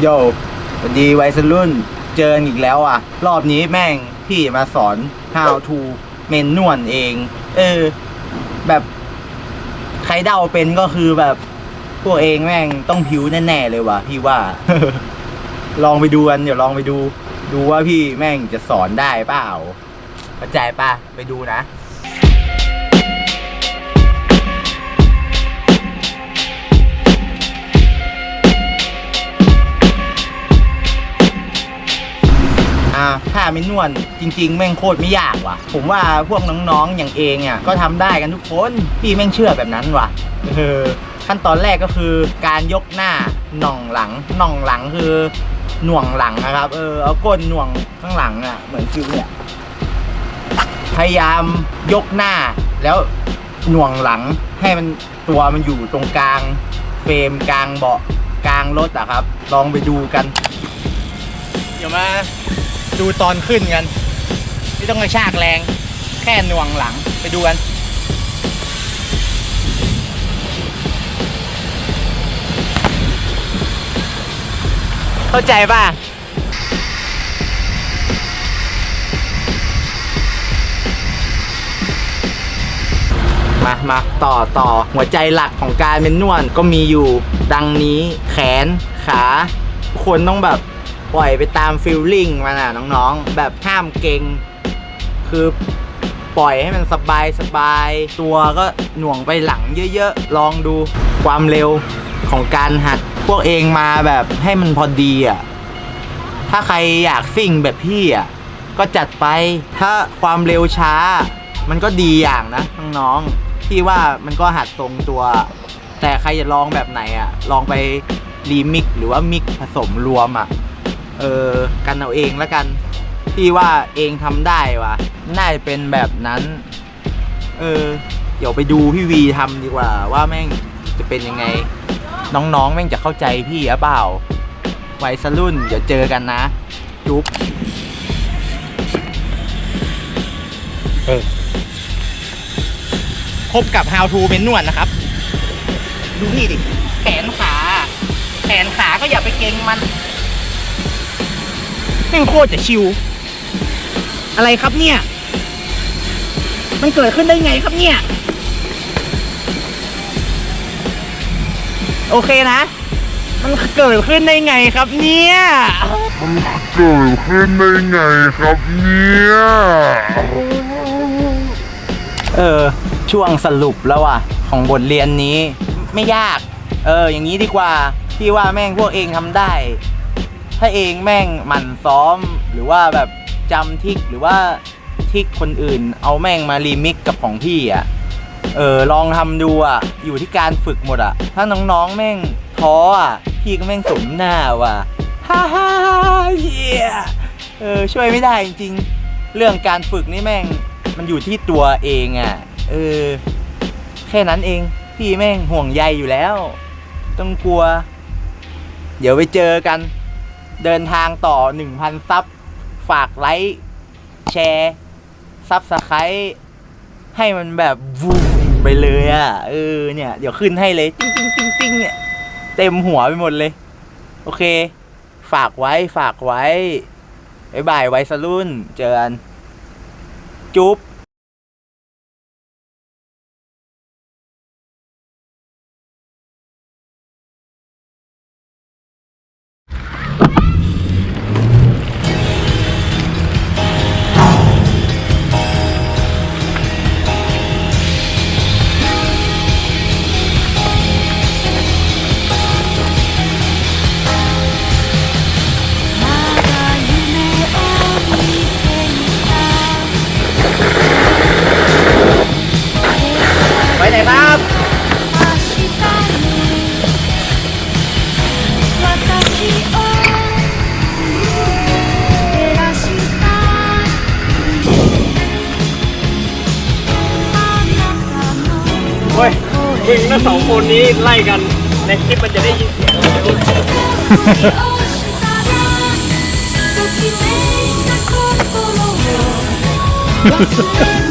โยสวัสดีวัยรุ่น เจออีกแล้วอะ รอบนี้แม่งพี่มาสอน how to เมนนวลเอง เออ แบบใครเดาเป็นก็คือแบบพวกเองแม่งต้องผิวแน่ๆเลยว่ะพี่ว่า ลองไปดูกันเดี๋ยวลองไปดู ดูว่าพี่แม่งจะสอนได้เปล่าเข้าใจป่ะ ไปดูนะ ถ้าไม่นวลจริง ๆ แม่งโคตรไม่ยากว่ะ ผมว่าพวกน้องๆอย่างเองอะก็ทำได้กันทุกคนพี่แม่งเชื่อแบบนั้นว่ะเออขั้นตอนแรกก็คือการยกหน้าหน่องหลังหน่องหลังคือหน่วงหลังนะครับ เออเอาก้นหน่วงข้างหลังอะเหมือนฟิวเนี่ยพยายามยกหน้าแล้วหน่วงหลังให้มันตัวมันอยู่ตรงกลางเฟรมกลางเบาะกลางรถอะครับ ลองไปดูกัน เดี๋ยวมา ดูตอนขึ้นกัน ไม่ต้องกระชากแรง แค่หน่วงหลังไปดูกันเข้าใจป่ะมามาต่อต่อหัวใจหลักของการเป็นนวดก็มีอยู่ ดังนี้แขน ขาควรต้องแบบ ปล่อยไปตามฟิลลิ่งมันอะน้องๆ แบบห้ามเกรงคือปล่อยให้มันสบายสบายตัวก็หน่วงไปหลังเยอะๆ ลองดูความเร็วของการหัด พวกเองมาแบบให้มันพอดีอะ ถ้าใครอยากซิ่งแบบพี่อะ ก็จัดไปถ้าความเร็วช้า มันก็ดีอย่างนะน้องๆพี่ว่ามันก็หัดทรงตัว แต่ใครจะลองแบบไหนอะ ลองไปรีมิกหรือว่ามิกผสมรวมอะ เออกันเอาเองแล้วกันพี่ว่าเองทำได้วะน่าจะเป็นแบบนั้น เออ เดี๋ยวไปดูพี่วีทำดีกว่า ว่าแม่งจะเป็นยังไง น้องๆ แม่งจะเข้าใจพี่หรือเปล่าวัยรุ่น เดี๋ยวเจอกันนะ จุ๊บเออพบกับ How to เป็นนวดนะครับ ดูนี่ดิ แขนขา แขนขาก็อย่าไปเกรงมัน แม่งโคตรจะชิว อะไรครับเนี่ย มันเกิดขึ้นได้ไงครับเนี่ย โอเคนะ มันเกิดขึ้นได้ไงครับเนี่ยมันเกิดขึ้นได้ไงครับเนี่ย เออ ช่วงสรุปแล้วอะ ของบทเรียนนี้ไม่ยาก เออ อย่างนี้ดีกว่า พี่ว่าแม่งพวกเองทำได้ ถ้าเองแม่งหมั่นซ้อม หรือว่าแบบจำทิกหรือว่าทิกคนอื่น เอาแม่งมารีมิกกับของพี่อะเออลองทำดูอะ อยู่ที่การฝึกหมดอะ ถ้าน้องๆแม่งท้ออะ พี่ก็แม่งสมหน้าว่ะฮ่าฮ่าเฮียเออช่วยไม่ได้จริงๆเรื่องการฝึกนี่แม่งมันอยู่ที่ตัวเองอะ เออ แค่นั้นเองพี่แม่งห่วงใยอยู่แล้ว ต้องกลัว เดี๋ยวไปเจอกัน เดินทางต่อ 1,000 ซับ ฝากไลค์แชร์ซับสไครต์ให้มันแบบวูมไปเลยอะ เออเนี่ย เดี๋ยวขึ้นให้เลย ติ้งติ้งติ้งติ้งเนี่ย เต็มหัวไปหมดเลย โอเค ฝากไว้ฝากไว้บ๊ายบายไว้สรุ่น เจอกันจุ๊บ ถ้าสองคนนี้ไล่กันในคลิปมันจะได้ยินเสียงเ